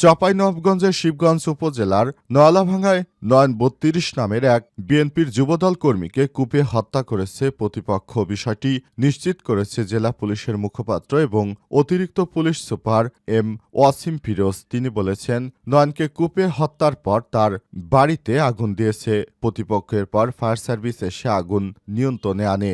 চাঁপাইনবাবগঞ্জের শিবগঞ্জ উপজেলার নয়ালাভাঙ্গায় নয়ন বত্রিশ নামের এক বিএনপির যুবদল কর্মীকে কূপে হত্যা করেছে প্রতিপক্ষ। বিষয়টি নিশ্চিত করেছে জেলা পুলিশের মুখপাত্র এবং অতিরিক্ত police super M Wasim Firoz. তিনি বলেছেন, নয়নকে কূপে হত্যার পর তার বাড়িতে আগুন দিয়েছে। প্রতিপক্ষের পর ফায়ার সার্ভিস এসে আগুন নিয়ন্ত্রণে আনে।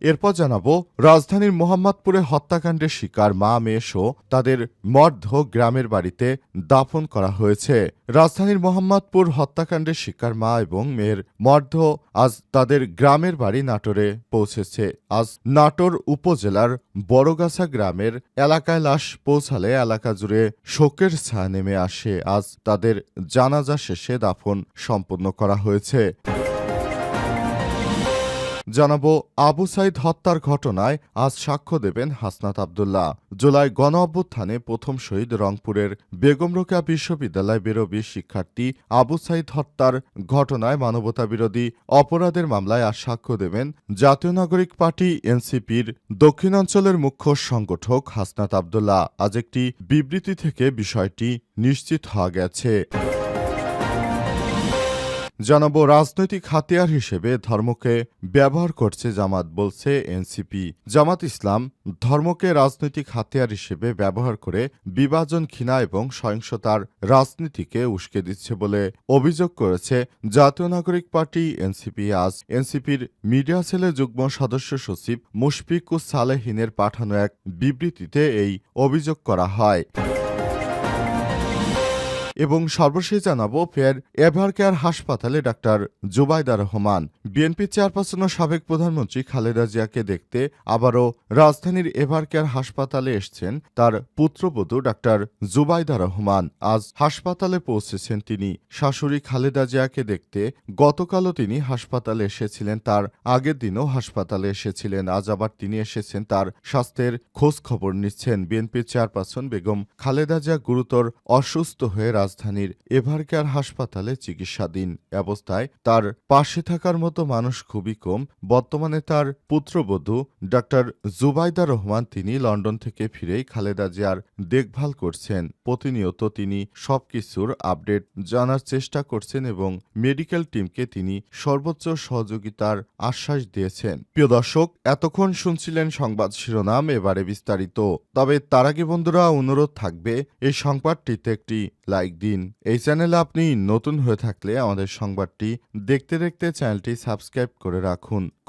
এরপর জানাব, রাজধানীর মোহাম্মদপুরে হত্যাকাণ্ডের শিকার মা, মেয়ে মেয়েসহ তাদের মর্ধ গ্রামের বাড়িতে দাফন করা হয়েছে। রাজধানীর মোহাম্মদপুর হত্যাকাণ্ডের শিকার মা এবং মেয়ের মর্ধ আজ তাদের গ্রামের বাড়ি নাটোরে পৌঁছেছে। আজ নাটোর উপজেলার বড়গাছা গ্রামের এলাকায় লাশ পৌঁছালে এলাকা জুড়ে শোকের ছায়া নেমে আসে। আজ তাদের জানাজা শেষে দাফন সম্পন্ন করা হয়েছে। জানাব আবু সাইদ হত্যার ঘটনায় আজ সাক্ষ্য দেবেন হাসনাত আবদুল্লাহ। জুলাই গণ অভ্যুত্থানে প্রথম শহীদ রংপুরের বেগম রোকেয়া বিশ্ববিদ্যালয় বেরোবি শিক্ষার্থী আবু সাইদ হত্যার ঘটনায় মানবতা বিরোধী অপরাধের মামলায় আজ সাক্ষ্য দেবেন জাতীয় নাগরিক পার্টি এনসিপির দক্ষিণাঞ্চলের মুখ্য সংগঠক হাসনাত আবদুল্লাহ। আজ একটি বিবৃতি থেকে বিষয়টি নিশ্চিত হওয়া গেছে। জানাব, রাজনৈতিক হাতিয়ার হিসেবে ধর্মকে ব্যবহার করছে জামাত বলছে এনসিপি। জামাত ইসলাম ধর্মকে রাজনৈতিক হাতিয়ার হিসেবে ব্যবহার করে বিভাজন, ঘৃণা এবং সহিংসতার রাজনীতিকে উস্কে দিচ্ছে বলে অভিযোগ করেছে জাতীয় নাগরিক পার্টি এনসিপি। আজ এনসিপির মিডিয়া সেলের যুগ্ম সদস্য সচিব মুশফিকুস সালেহিনের পাঠানো এক বিবৃতিতে এই অভিযোগ করা হয়। এবং সর্বশেষ জানাব, ফের এভার কেয়ার হাসপাতালে doctor Zubaida Rahman. BNP chairperson ও সাবেক প্রধানমন্ত্রী খালেদা জিয়াকে দেখতে আবারও রাজধানীর এভার কেয়ার হাসপাতালে এসছেন তার পুত্রবধূ ডাক্তার জুবাইদা রহমান। আজ হাসপাতালে পৌঁছেছেন তিনি। শাশুড়ি খালেদা জিয়াকে দেখতে গতকালও তিনি হাসপাতালে এসেছিলেন, তার আগের দিনও হাসপাতালে এসেছিলেন। আজ আবার তিনি এসেছেন, তার স্বাস্থ্যের খোঁজ খবর নিচ্ছেন। বিএনপির চেয়ারপারসন বেগম খালেদা জিয়া গুরুতর অসুস্থ হয়ে রাজধানীর এভারকেয়ার হাসপাতালে চিকিৎসাধীন অবস্থায় তার পাশে থাকার মতো মানুষ খুবই কম। বর্তমানে তার পুত্রবধূ ডাক্তার জুবাইদা রহমান তিনি লন্ডন থেকে ফিরেই খালেদা জিয়ার দেখভাল করছেন। প্রতিনিয়ত তিনি সবকিছুর আপডেট জানার চেষ্টা করছেন এবং মেডিকেল টিমকে তিনি সর্বোচ্চ সহযোগিতার আশ্বাস দিয়েছেন। প্রিয় দর্শক, এতক্ষণ শুনছিলেন সংবাদ শিরোনাম, এবারে বিস্তারিত। তবে তার আগে বন্ধুরা, অনুরোধ থাকবে, এই সংবাদটিতে একটি লাইক দিন। এই চ্যানেলে আপনি নতুন হয়ে থাকলে আমাদের সংবাদটি দেখতে দেখতে চ্যানেলটি সাবস্ক্রাইব করে রাখুন।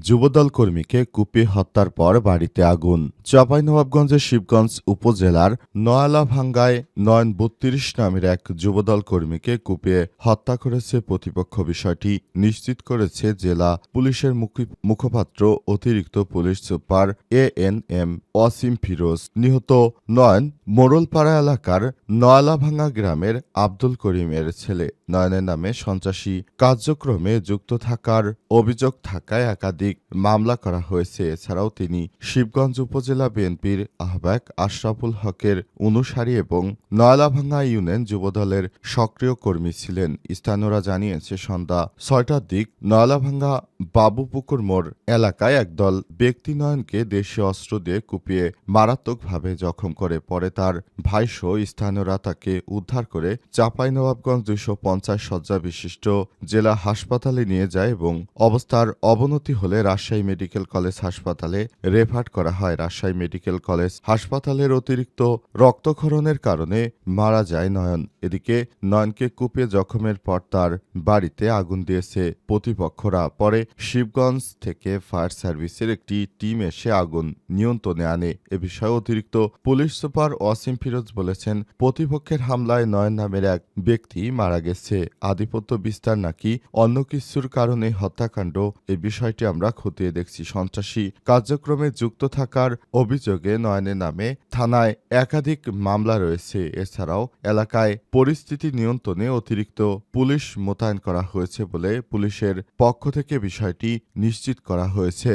যুবদল কর্মীকে কুপিয়ে হত্যার পর বাড়িতে আগুন। চাঁপাইনবাবগঞ্জের শিবগঞ্জ উপজেলার নয়ালাভাঙ্গায় নয়ন বত্রিশ নামের এক যুবদল কর্মীকে কুপিয়ে হত্যা করেছে প্রতিপক্ষ বিষয়টি নিশ্চিত করেছে জেলা পুলিশের মুখি- মুখপাত্র অতিরিক্ত police super A N M Wasim Firoz. নিহত নয়ন মোড়লপাড়া এলাকার নয়ালাভাঙ্গা গ্রামের আব্দুল করিমের ছেলে। নয়নের নামে সন্ত্রাসী কার্যক্রমে যুক্ত থাকার অভিযোগ থাকায় একাধিক মামলা করা হয়েছে। এছাড়াও তিনি শিবগঞ্জ উপজেলা বিএনপির আহ্বায়ক আশরাফুল হকের অনুসারী এবং নয়ালাভাঙ্গা ইউনিয়ন যুবদলের সক্রিয় কর্মী ছিলেন। স্থানীয়রা জানিয়েছে, সন্ধ্যা ছয়টার দিক নয়লাভাঙ্গা বাবুপুকুর মোড় এলাকায় একদল ব্যক্তি নয়নকে দেশীয় অস্ত্র দিয়ে কুপিয়ে মারাত্মকভাবে জখম করে। পরে তার ভাইসহ স্থানীয়রা তাকে উদ্ধার করে চাঁপাইনবাবগঞ্জ দুইশো পঞ্চাশ শয্যা বিশিষ্ট জেলা হাসপাতালে নিয়ে যায় এবং অবস্থার অবনতি হলে হলে রাজশাহী মেডিকেল কলেজ হাসপাতালে রেফার করা হয়। রাজশাহী মেডিকেল কলেজ হাসপাতালের অতিরিক্ত রক্তক্ষরণের কারণে মারা যায় নয়ন। এদিকে নয়নকে কুপিয়ে জখমের পর তার বাড়িতে আগুন দিয়েছে প্রতিপক্ষরা। পরে শিবগঞ্জ থেকে ফায়ার সার্ভিসের একটি টিম এসে আগুন নিয়ন্ত্রণে আনে। এ বিষয়ে অতিরিক্ত পুলিশ সুপার ওয়াসিম ফিরোজ বলেছেন, প্রতিপক্ষের হামলায় নয়ন নামের এক ব্যক্তি মারা গেছে। আধিপত্য বিস্তার নাকি অন্য কিছুর কারণে হত্যাকাণ্ড, এ বিষয়টি আমরা খতিয়ে দেখছি। সন্ত্রাসী কার্যক্রমে যুক্ত থাকার অভিযোগে নয়নের নামে থানায় একাধিক মামলা রয়েছে। এছাড়াও এলাকায় পরিস্থিতি নিয়ন্ত্রণে অতিরিক্ত পুলিশ মোতায়েন করা হয়েছে বলে পুলিশের পক্ষ থেকে বিষয়টি নিশ্চিত করা হয়েছে।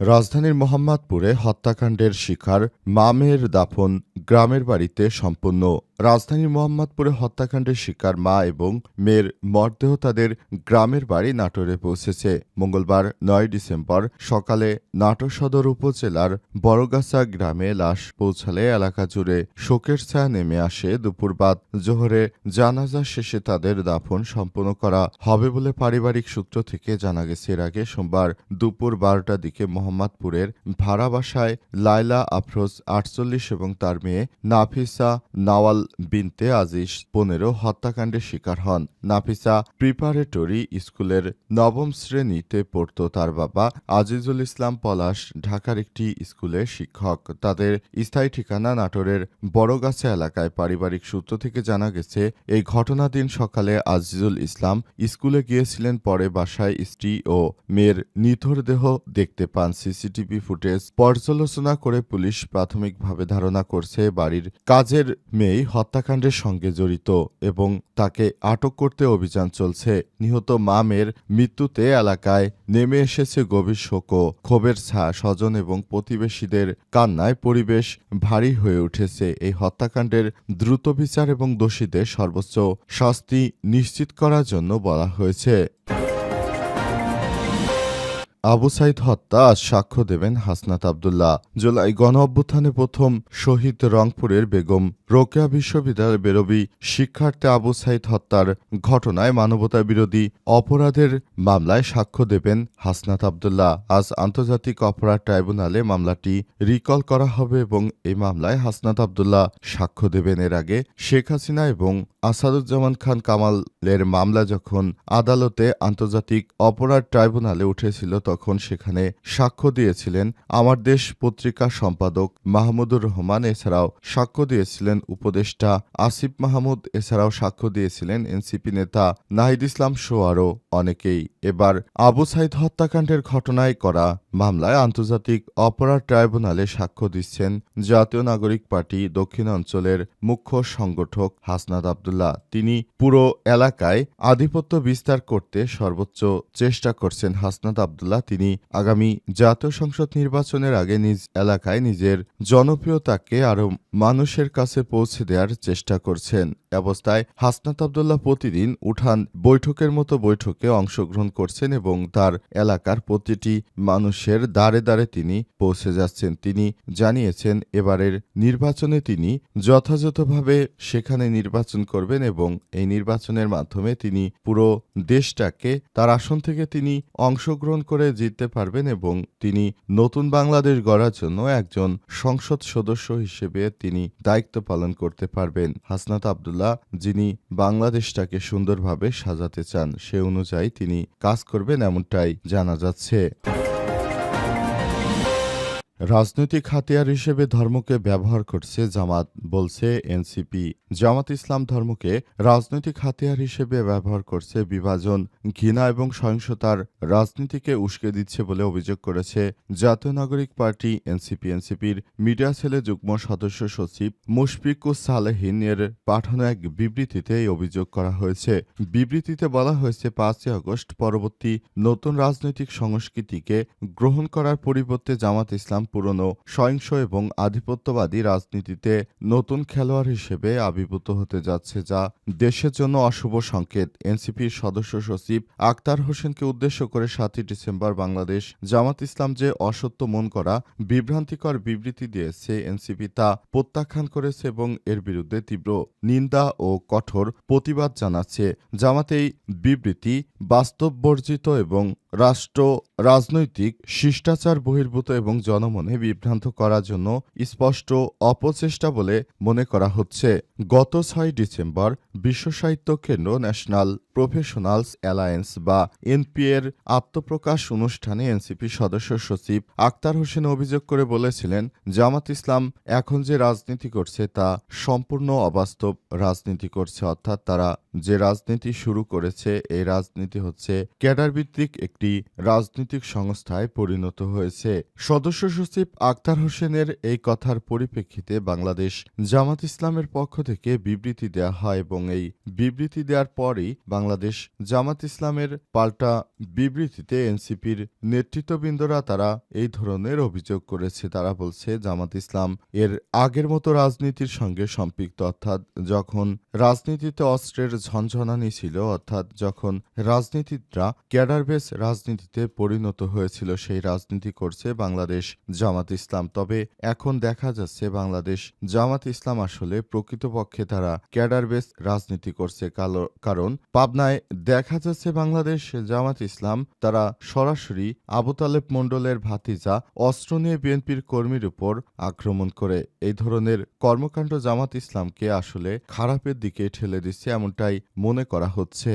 রাজধানীর মোহাম্মদপুরে হত্যাকাণ্ডের শিকার মামের দাফন গ্রামের বাড়িতে সম্পন্ন রাজধানীর মোহাম্মদপুরে হত্যাকাণ্ডের শিকার মা এবং মেয়ের মরদেহ তাদের গ্রামের বাড়ি নাটোরে পৌঁছেছে। মঙ্গলবার নয় ডিসেম্বর সকালে নাটোর সদর উপজেলার বড়গাছা গ্রামে লাশ পৌঁছালে এলাকা জুড়ে শোকের ছায়া নেমে আসে। দুপুর বাদ জোহরে জানাজা শেষে তাদের দাফন সম্পন্ন করা হবে বলে পারিবারিক সূত্র থেকে জানা গেছে। এর আগে সোমবার দুপুর বারোটার দিকে মোহাম্মদপুরের ভাড়া বাসায় লায়লা আফরোজ আটচল্লিশ এবং তার মেয়ে নাফিসা নাওয়াল বিনতে আজিজ পনেরো হত্যাকাণ্ডের শিকার হন। নাফিসা প্রিপারেটরি স্কুলের নবম শ্রেণীতে পড়ত তার বাবা আজিজুল ইসলাম পলাশ, ঢাকার একটি স্কুলের শিক্ষক। তাদের স্থায়ী ঠিকানা নাটোরের বড়গাছা এলাকায়। পারিবারিক সূত্র থেকে জানা গেছে, এই ঘটনা দিন সকালে আজিজুল ইসলাম স্কুলে গিয়েছিলেন, পরে বাসায় স্ত্রী ও মেয়ের নিথর দেহ দেখতে পান। সিসিটিভি ফুটেজ পর্যালোচনা করে পুলিশ প্রাথমিকভাবে ধারণা করছে বাড়ির কাজের মেয়ে হত্যাকাণ্ডের সঙ্গে জড়িত এবং তাকে আটক করতে অভিযান চলছে। নিহত মা মেয়ের মৃত্যুতে এলাকায় নেমে এসেছে গভীর শোক ক্ষোভের ছা স্বজন এবং প্রতিবেশীদের কান্নায় পরিবেশ ভারী হয়ে উঠেছে। এই হত্যাকাণ্ডের দ্রুত বিচার এবং দোষীদের সর্বোচ্চ শাস্তি নিশ্চিত করার জন্য বলা হয়েছে। আবু সাইদ হত্যা আজ সাক্ষ্য দেবেন হাসনাত আবদুল্লাহ। জুলাই গণ অভ্যুত্থানে প্রথম শহীদ রংপুরের বেগম রোকেয়া বিশ্ববিদ্যালয়ের বেরবি শিক্ষার্থী আবু সাইদ হত্যার ঘটনায় মানবতা বিরোধী অপরাধের মামলায় সাক্ষ্য দেবেন হাসনাত আবদুল্লাহ। আজ আন্তর্জাতিক অপরাধ ট্রাইব্যুনালে মামলাটি রিকল করা হবে এবং এই মামলায় হাসনাত আবদুল্লাহ সাক্ষ্য দেবেন। এর আগে শেখ হাসিনা এবং আসাদুজ্জামান খান কামালের মামলা যখন আদালতে আন্তর্জাতিক অপরাধ ট্রাইব্যুনালে উঠেছিল, তখন সেখানে সাক্ষ্য দিয়েছিলেন আমার দেশ পত্রিকা সম্পাদক মাহমুদুর রহমান। এছাড়াও সাক্ষ্য দিয়েছিলেন উপদেষ্টা আসিফ মাহমুদ, এছাড়াও সাক্ষ্য দিয়েছিলেন এনসিপি নেতা নাহিদ ইসলাম শো আরও অনেকেই। এবার আবু সাইদ হত্যাকাণ্ডের ঘটনায় করা মামলায় আন্তর্জাতিক অপরাধ ট্রাইব্যুনালে সাক্ষ্য দিচ্ছেন জাতীয় নাগরিক পার্টি দক্ষিণাঞ্চলের মুখ্য সংগঠক হাসনাদ আবদুল্লাহ। তিনি পুরো এলাকায় আধিপত্য বিস্তার করতে সর্বোচ্চ চেষ্টা করছেন হাসনাদ আবদুল্লাহ। তিনি আগামী জাতীয় সংসদ নির্বাচনের আগে নিজ এলাকায় নিজের জনপ্রিয়তাকে আরও মানুষের কাছে পৌঁছে দেওয়ার চেষ্টা করছেন। অবস্থায় হাসনাত আবদুল্লাহ প্রতিদিন উঠান বৈঠকের মতো বৈঠকে অংশগ্রহণ করছেন এবং তার এলাকার প্রতিটি মানুষের দ্বারে দ্বারে তিনি পৌঁছে যাচ্ছেন। তিনি জানিয়েছেন, এবারের নির্বাচনে তিনি যথাযথভাবে সেখানে নির্বাচন করবেন এবং এই নির্বাচনের মাধ্যমে তিনি পুরো দেশটাকে, তার আসন থেকে তিনি অংশগ্রহণ করে জিততে পারবেন এবং তিনি নতুন বাংলাদেশ গড়ার জন্য একজন সংসদ সদস্য হিসেবে তিনি দায়িত্ব পালন করতে পারবেন। হাসনাত আবদুল্লাহ যিনি বাংলাদেশটাকে সুন্দরভাবে সাজাতে চান সে অনুযায়ী তিনি কাজ করবেন এমনটাই জানা যাচ্ছে। রাজনৈতিক হাতিয়ার হিসেবে ধর্মকে ব্যবহার করছে জামাত, বলছে এনসিপি। জামাত ইসলাম ধর্মকে রাজনৈতিক হাতিয়ার হিসেবে ব্যবহার করছে বিভাজন, ঘৃণা এবং সহিংসতার রাজনীতিকে উস্কে দিচ্ছে বলে অভিযোগ করেছে জাতীয় নাগরিক পার্টি এনসিপি। এনসিপির মিডিয়া সেলে যুগ্ম সদস্য সচিব মুশফিকুস সালেহিন এর পাঠানো এক বিবৃতিতে এই অভিযোগ করা হয়েছে। বিবৃতিতে বলা হয়েছে, পাঁচই আগস্ট পরবর্তী নতুন রাজনৈতিক সংস্কৃতিকে গ্রহণ করার পরিবর্তে জামাত ইসলাম পুরনো, সহিংস এবং আধিপত্যবাদী রাজনীতিতে নতুন খেলোয়াড় হিসেবে আবির্ভূত হতে যাচ্ছে যা দেশের জন্য অশুভ সংকেত। এনসিপির সদস্য সচিব আক্তার হোসেনকে উদ্দেশ্য করে সাতই ডিসেম্বর বাংলাদেশ জামাত ইসলাম যে অসত্য মন করা, বিভ্রান্তিকর বিবৃতি দিয়েছে এনসিপি তা প্রত্যাখ্যান করেছে এবং এর বিরুদ্ধে তীব্র নিন্দা ও কঠোর প্রতিবাদ জানাচ্ছে। জামাত এই বিবৃতি বাস্তববর্জিত এবং রাষ্ট্র, রাজনৈতিক, শিষ্টাচার বহির্ভূত এবং জনমনে বিভ্রান্ত করার জন্য স্পষ্ট অপচেষ্টা বলে মনে করা হচ্ছে। গত ছয় December Bishwo Shahitto Kendro national professionals alliance বা এনপি এর আত্মপ্রকাশ অনুষ্ঠানে এনসিপি সদস্য সচিব আক্তার হোসেন অভিযোগ করে বলেছিলেন, জামাত ইসলাম এখন যে রাজনীতি করছে তা সম্পূর্ণ অবাস্তব রাজনীতি করছে। অর্থাৎ তারা যে রাজনীতি শুরু করেছে, এই রাজনীতি হচ্ছে ক্যাডার ভিত্তিক একটি রাজনৈতিক সংস্থায় পরিণত হয়েছে। সদস্য সচিব আক্তার হোসেনের এই কথার পরিপ্রেক্ষিতে বাংলাদেশ জামাত ইসলামের পক্ষ থেকে বিবৃতি দেয়া হয় এবং এই বিবৃতি দেওয়ার পরই বাংলাদেশ জামাত ইসলামের পাল্টা বিবৃতিতে এনসিপির নেতৃত্ববৃন্দরা তারা এই ধরনের অভিযোগ করেছে। তারা বলছে, জামাত ইসলাম এর আগের মতো রাজনীতির সঙ্গে সম্পৃক্ত। অর্থাৎ যখন রাজনীতিতে অস্ত্রের ঝনঝনানি ছিল, অর্থাৎ যখন রাজনীতিকরা ক্যাডার বেস রাজনীতিতে পরিণত হয়েছিল, সেই রাজনীতি করছে বাংলাদেশ জামাত ইসলাম। তবে এখন দেখা যাচ্ছে, বাংলাদেশ জামাত ইসলাম আসলে প্রকৃতপক্ষে তারা ক্যাডার বেস রাজনীতি করছে। কারণ কারণ পাবনায় দেখা যাচ্ছে বাংলাদেশ জামাত ইসলাম, তারা সরাসরি আবু তালেব মণ্ডলের ভাতিজা অস্ত্র নিয়ে বিএনপির কর্মীর উপর আক্রমণ করে। এই ধরনের কর্মকাণ্ড জামাত ইসলামকে আসলে খারাপের দিকে ঠেলে দিচ্ছে, এমনটাই মনে করা হচ্ছে।